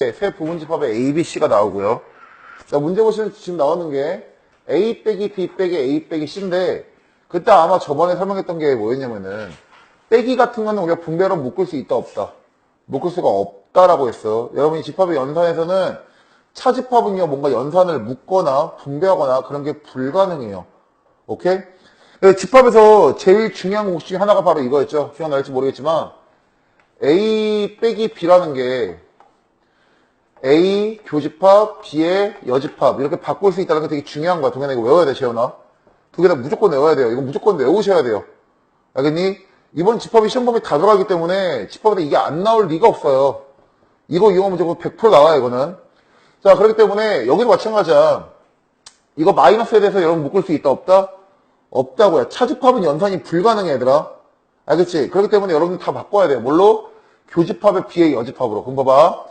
세 부분집합에 A, B, C가 나오고요. 자, 문제 보시면 지금 나오는 게 A 빼기 B 빼기 A 빼기 C인데 그때 아마 저번에 설명했던 게 뭐였냐면은 빼기 같은 거는 우리가 분배로 묶을 수 있다 없다. 묶을 수가 없다라고 했어. 여러분이 집합의 연산에서는 차집합은요 뭔가 연산을 묶거나 분배하거나 그런 게 불가능해요. 오케이? 그래서 집합에서 제일 중요한 공식 중에 하나가 바로 이거였죠. 기억날지 모르겠지만 A 빼기 B라는 게 A 교집합, B의 여집합 이렇게 바꿀 수 있다는 게 되게 중요한 거야. 동현아 이거 외워야 돼, 재현아. 두 개 다 무조건 외워야 돼요. 이거 무조건 외우셔야 돼요. 알겠니? 이번 집합이 시험 범위 다 들어가기 때문에 집합에 이게 안 나올 리가 없어요. 이거 이용하면 저거 100% 나와요, 이거는. 자, 그렇기 때문에 여기도 마찬가지야. 이거 마이너스에 대해서 여러분 묶을 수 있다, 없다? 없다고요. 차집합은 연산이 불가능해, 얘들아. 알겠지? 그렇기 때문에 여러분 다 바꿔야 돼요. 뭘로? 교집합에 비해 여집합으로. 그럼 봐봐.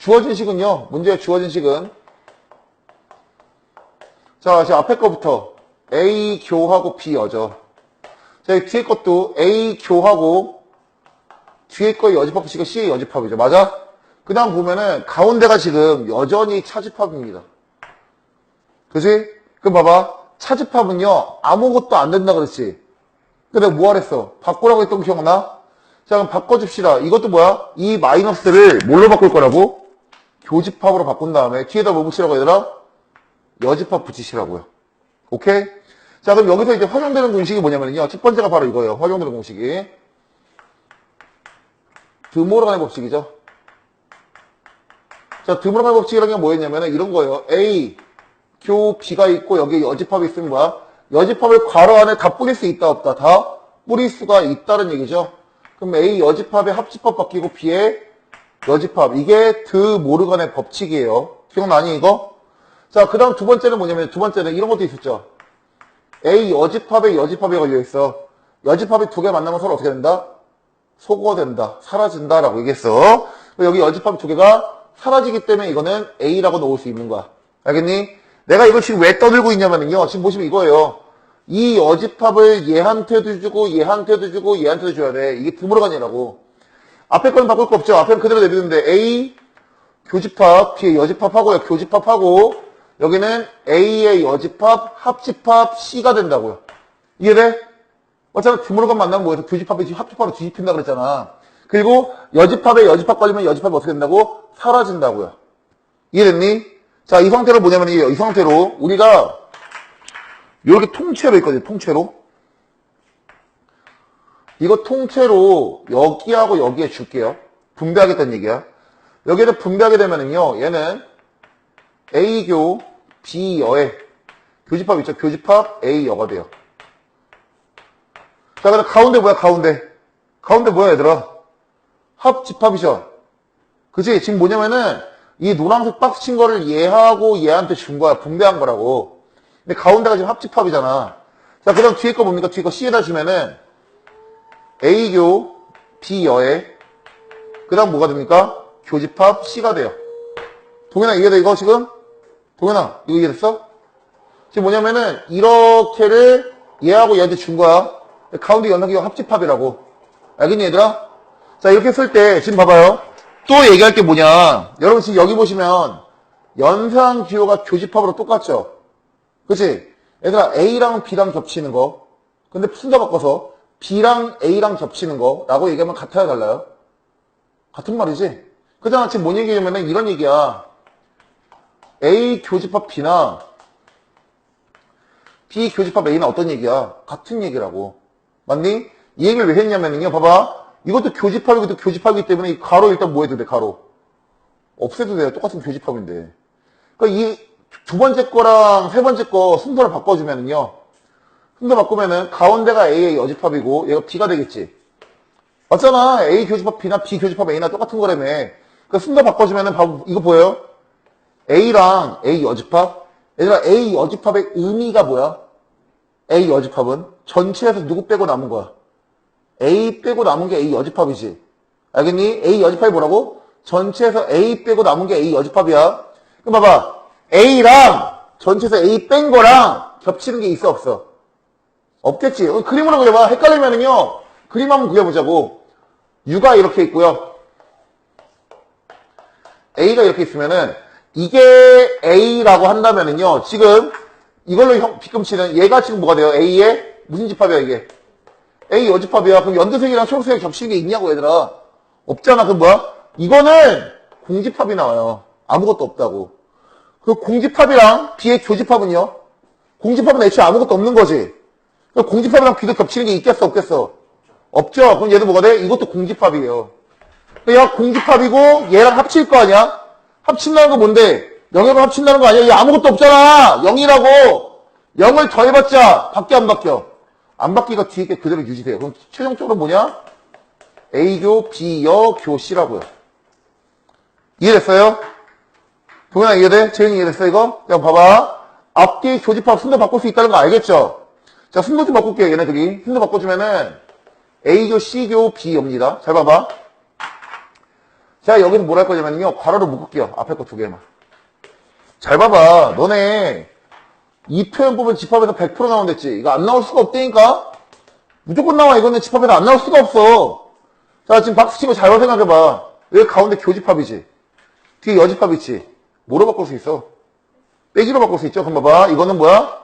주어진 식은요. 문제의 주어진 식은 자, 지금 앞에 거부터 A 교하고 B 여죠. 자, 이 뒤에 것도 A 교하고 뒤에 거의 여집합 식은 C의 여집합이죠. 맞아? 그 다음 보면은 가운데가 지금 여전히 차집합입니다. 그지? 그럼 봐봐. 차집합은요. 아무것도 안 된다 그랬지. 근데 뭐 하랬어? 바꾸라고 했던 거 기억나? 자, 그럼 바꿔줍시다. 이것도 뭐야? 이 마이너스를 뭘로 바꿀 거라고? 교집합으로 바꾼 다음에 뒤에다 뭐 붙이라고 얘들아? 여집합 붙이시라고요. 오케이? 자, 그럼 여기서 이제 활용되는 공식이 뭐냐면요. 첫 번째가 바로 이거예요. 활용되는 공식이. 드모르간의 법칙이죠. 자, 드모르간의 법칙이라는 게 뭐였냐면 이런 거예요. A, 교, B가 있고 여기에 여집합이 있으면 뭐야? 여집합을 괄호 안에 다 뿌릴 수 있다 없다? 다 뿌릴 수가 있다는 얘기죠. 그럼 A 여집합에 합집합 바뀌고 B에 여집합. 이게 드 모르간의 법칙이에요. 기억나니 이거? 자, 그 다음 두 번째는 뭐냐면 두 번째는 이런 것도 있었죠. A 여집합에 여집합이 걸려있어. 여집합이 두 개 만나면 서로 어떻게 된다? 소거된다. 사라진다 라고 얘기했어. 여기 여집합 두 개가 사라지기 때문에 이거는 A라고 놓을 수 있는 거야. 알겠니? 내가 이걸 지금 왜 떠들고 있냐면요. 지금 보시면 이거예요. 이 여집합을 얘한테도 주고 얘한테도 주고 얘한테도 줘야 돼. 이게 드물어간이라고. 앞에 거는 바꿀 거 없죠. 앞에는 그대로 내비두는데 A 교집합, B의 여집합하고요. 교집합하고 여기는 A의 여집합, 합집합, C가 된다고요. 이해돼? 어차피 드물어간 만나면 뭐예요? 교집합이 합집합으로 뒤집힌다 그랬잖아. 그리고 여집합에 여집합 걸리면 여집합이 어떻게 된다고? 사라진다고요. 이해됐니? 자, 이 상태로 뭐냐면. 이 상태로 우리가 이렇게 통째로 있거든요. 통째로. 이거 통째로 여기하고 여기에 줄게요. 분배하겠다는 얘기야. 여기를 분배하게 되면은요. 얘는 A교 B여의 교집합 있죠. 교집합 A여가 돼요. 자, 그럼 가운데 뭐야? 가운데. 가운데 뭐야, 얘들아? 합집합이죠. 그치? 지금 뭐냐면은 이 노란색 박스 친 거를 얘하고 얘한테 준 거야. 분배한 거라고. 근데 가운데가 지금 합집합이잖아. 자, 그 다음 뒤에 거 뭡니까? 뒤에 거 C에다 주면은 A교 B여의 그 다음 뭐가 됩니까? 교집합 C가 돼요. 동현아 이해돼 이거 지금? 동현아 이거 이해됐어? 지금 뭐냐면은 이렇게를 얘하고 얘한테 준 거야. 가운데 연상기가 합집합이라고. 알겠니 얘들아? 자 이렇게 쓸 때 지금 봐봐요. 또 얘기할 게 뭐냐. 여러분 지금 여기 보시면 연상 기호가 교집합으로 똑같죠? 그치? 얘들아 A랑 B랑 겹치는 거. 근데 순서 바꿔서 B랑 A랑 겹치는 거라고 얘기하면 같아요 달라요? 같은 말이지? 그잖아 지금 뭔 얘기냐면 이런 얘기야. A 교집합 B나 B 교집합 A는 어떤 얘기야? 같은 얘기라고. 맞니? 이 얘기를 왜 했냐면요. 봐봐. 이것도 교집합이고 또 교집합이기 때문에 이 가로 일단 뭐 해도 돼? 가로. 없애도 돼요. 똑같은 교집합인데. 그러니까 이 두 번째 거랑 세 번째 거 순서를 바꿔주면은요. 순서 바꾸면은 가운데가 A의 여집합이고 얘가 B가 되겠지. 맞잖아. A 교집합 B나 B 교집합 A나 똑같은 거라며. 그 순서 바꿔주면은 바로 이거 보여요? A랑 A 여집합. 얘들아 A 여집합의 의미가 뭐야? A 여집합은 전체에서 누구 빼고 남은 거야? A 빼고 남은 게 A 여집합이지. 알겠니? A 여집합이 뭐라고? 전체에서 A 빼고 남은 게 A 여집합이야. 그럼 봐봐. A랑 전체에서 A 뺀 거랑 겹치는 게 있어 없어? 없겠지. 어, 그림으로 그려봐. 헷갈리면은요. 그림 한번 그려보자고. U가 이렇게 있고요. A가 이렇게 있으면은 이게 A라고 한다면은요. 지금 이걸로 형 비금치는 얘가 지금 뭐가 돼요? A의 무슨 집합이야 이게? A 여집합이야. 그럼 연두색이랑 초록색이 겹치는 게 있냐고 얘들아. 없잖아. 그럼 뭐야? 이거는 공집합이 나와요. 아무것도 없다고. 그 공집합이랑 B의 교집합은요? 공집합은 애초에 아무것도 없는 거지. 공집합이랑 B도 겹치는 게 있겠어 없겠어? 없죠. 그럼 얘도 뭐가 돼? 이것도 공집합이에요. 얘가 공집합이고 얘랑 합칠 거 아니야? 합친다는 거 뭔데? 0이랑 합친다는 거 아니야? 얘 아무것도 없잖아. 0이라고. 0을 더해봤자 바뀌어 안 바뀌어? 안 바뀌가 뒤에 게 그대로 유지돼요. 그럼 최종적으로 뭐냐? A교, B여, 교, C라고요. 이해됐어요? 동현아 이해돼? 재현이 이해됐어 이거? 그냥 봐봐. 앞뒤 교집합 순도 바꿀 수 있다는 거 알겠죠? 자 순도 좀 바꿀게요 얘네들이. 순도 바꿔주면은 A교, C교, B입니다. 잘 봐봐. 자 여기서 뭘 할 거냐면요. 괄호로 묶을게요. 앞에 거 두 개만. 잘 봐봐. 너네 이 표현 보면 집합에서 100% 나온댔지. 이거 안 나올 수가 없다니까? 무조건 나와. 이거는 집합에서 안 나올 수가 없어. 자, 지금 박수 치고 잘 생각해봐. 여기 가운데 교집합이지. 뒤에 여집합 있지. 뭐로 바꿀 수 있어? 빼기로 바꿀 수 있죠? 그럼 봐봐. 이거는 뭐야?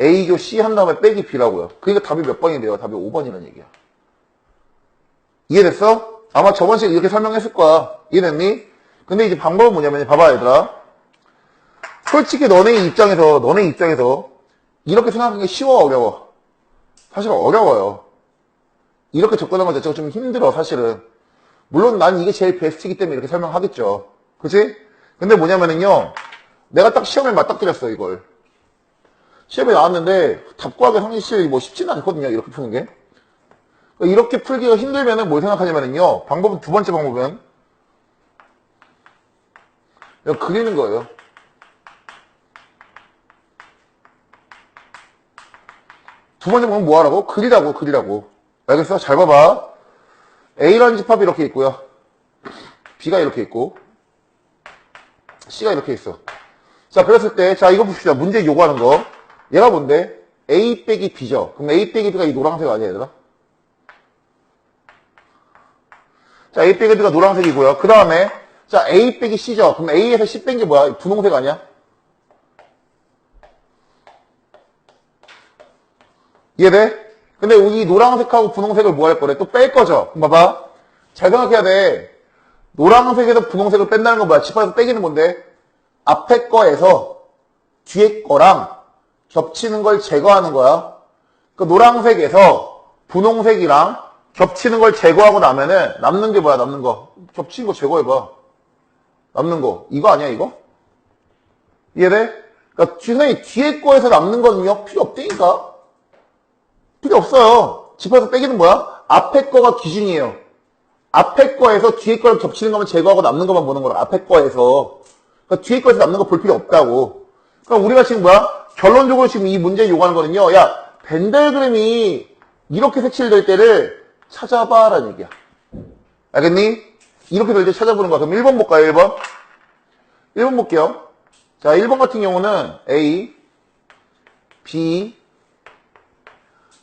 A교 C 한 다음에 빼기 B라고요. 그러니까 답이 몇 번이 돼요? 답이 5번이라는 얘기야. 이해됐어? 아마 저번 시간에 이렇게 설명했을 거야. 이해됐니? 근데 이제 방법은 뭐냐면, 봐봐, 얘들아. 솔직히 너네 입장에서, 너네 입장에서, 이렇게 생각하는 게 쉬워, 어려워? 사실 어려워요. 이렇게 접근하는 것 자체가 좀 힘들어, 사실은. 물론 난 이게 제일 베스트이기 때문에 이렇게 설명하겠죠. 그치? 근데 뭐냐면은요, 내가 딱 시험에 맞닥뜨렸어, 이걸. 시험에 나왔는데, 답 구하기 사실 뭐 쉽지는 않거든요, 이렇게 푸는 게. 그러니까 이렇게 풀기가 힘들면은 뭘 생각하냐면은요, 방법은 두 번째 방법은, 그리는 거예요. 두 번째 방법은 뭐 하라고? 그리라고, 그리라고. 알겠어? 잘 봐봐. A라는 집합이 이렇게 있고요. B가 이렇게 있고, C가 이렇게 있어. 자, 그랬을 때, 자, 이거 봅시다. 문제 요구하는 거. 얘가 뭔데? A 빼기 B죠. 그럼 A 빼기 B가 이 노란색 아니야, 얘들아? 자, A 빼기 B가 노란색이고요. 그 다음에, 자, A 빼기 C죠. 그럼 A에서 C 뺀 게 뭐야? 분홍색 아니야? 이해돼? 근데 이 노란색하고 분홍색을 뭐 할 거래? 또 뺄 거죠? 그럼 봐봐. 잘 생각해야 돼. 노란색에서 분홍색을 뺀다는 건 뭐야? 집합에서 빼기는 뭔데? 앞에 거에서 뒤에 거랑 겹치는 걸 제거하는 거야. 그 노란색에서 분홍색이랑 겹치는 걸 제거하고 나면은 남는 게 뭐야? 남는 거. 겹치는 거 제거해봐. 남는 거. 이거 아니야, 이거? 이해돼? 그러니까 선생님 뒤에 거에서 남는 거는요 필요 없다니까. 필요 없어요. 집합에서 빼기는 뭐야? 앞에 거가 기준이에요. 앞에 거에서 뒤에 거랑 겹치는 것만 제거하고 남는 것만 보는 거라. 앞에 거에서. 그러니까 뒤에 거에서 남는 거 볼 필요 없다고. 그러니까 우리가 지금 뭐야? 결론적으로 지금 이 문제 요구하는 거는요. 야, 벤델그램이 이렇게 색칠될 때를 찾아봐라는 얘기야. 알겠니? 이렇게 될 때 찾아보는 거야. 그럼 1번 볼까요? 1번. 1번 볼게요. 자, 1번 같은 경우는 A, B,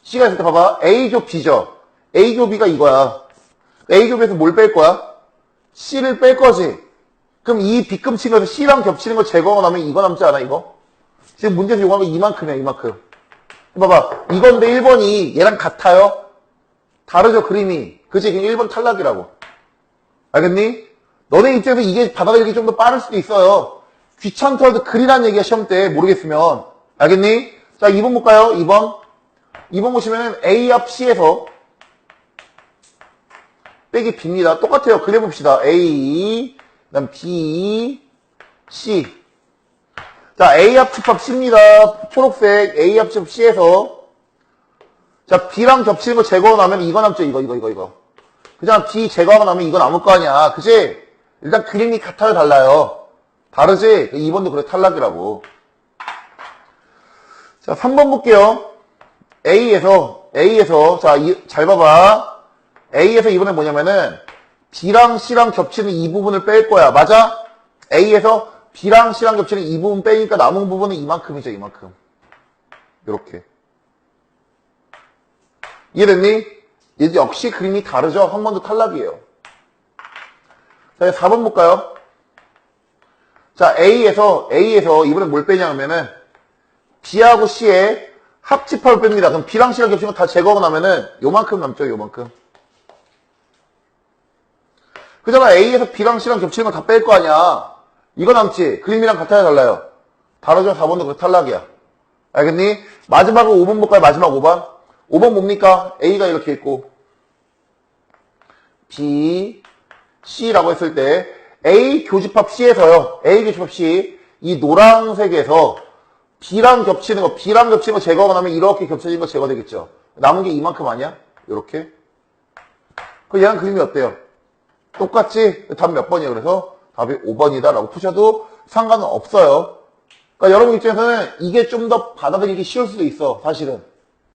C가 있을 때 봐봐. A조 B죠. A조 B가 이거야. A조 B에서 뭘 뺄 거야? C를 뺄 거지. 그럼 이 B금 친 거에서 C랑 겹치는 거 제거하고 나면 이거 남지 않아, 이거? 지금 문제에서 요구하는 거 이만큼이야, 이만큼. 봐봐. 이건데 1번이 얘랑 같아요? 다르죠, 그림이. 그치? 그럼 1번 탈락이라고. 알겠니? 너네 입장에서 이게 받아들이기 좀 더 빠를 수도 있어요. 귀찮더라도 그리란 얘기야, 시험 때. 모르겠으면. 알겠니? 자, 2번 볼까요? 2번. 2번 보시면 A 앞 C에서 빼기 B입니다. 똑같아요. 그려봅시다. A, 그 다음 B, C. 자, A 앞 집합 C입니다. 초록색 A 앞 집합 C에서 자, B랑 겹치는 거 제거하고 나면 이거 남죠. 이거, 이거, 이거, 이거. 그냥 B 제거하고 나면 이거 남을 거 아니야. 그치? 일단 그림이 같아요, 달라요? 다르지? 2번도 그래, 탈락이라고. 자, 3번 볼게요. A에서, A에서, 자, 이- 잘 봐봐. A에서 이번에 뭐냐면은, B랑 C랑 겹치는 이 부분을 뺄 거야. 맞아? A에서 B랑 C랑 겹치는 이 부분 빼니까 남은 부분은 이만큼이죠, 이만큼. 요렇게. 이해됐니? 이제 역시 그림이 다르죠? 한 번도 탈락이에요. 자, 4번 볼까요? 자, A에서, A에서 이번에 뭘 빼냐 하면은 B하고 C의 합집합을 뺍니다. 그럼 B랑 C랑 겹친 거다 제거하고 나면은 요만큼 남죠, 요만큼. 그잖아, A에서 B랑 C랑 겹치는 거 다 뺄 거 아니야. 이거 남지. 그림이랑 같아야 달라요. 다르죠? 4번도 그 탈락이야. 알겠니? 마지막으로 5번 볼까요? 마지막 5번. 5번 뭡니까? A가 이렇게 있고, B, C라고 했을 때, A 교집합 C에서요. A 교집합 C. 이 노란색에서 B랑 겹치는 거, B랑 겹치는 거 제거하고 나면 이렇게 겹쳐진 거 제거되겠죠. 남은 게 이만큼 아니야? 이렇게. 그 얘랑 그림이 어때요? 똑같지? 답 몇 번이에요? 그래서 답이 5번이다 라고 푸셔도 상관은 없어요. 그러니까 여러분 입장에서는 이게 좀 더 받아들이기 쉬울 수도 있어, 사실은.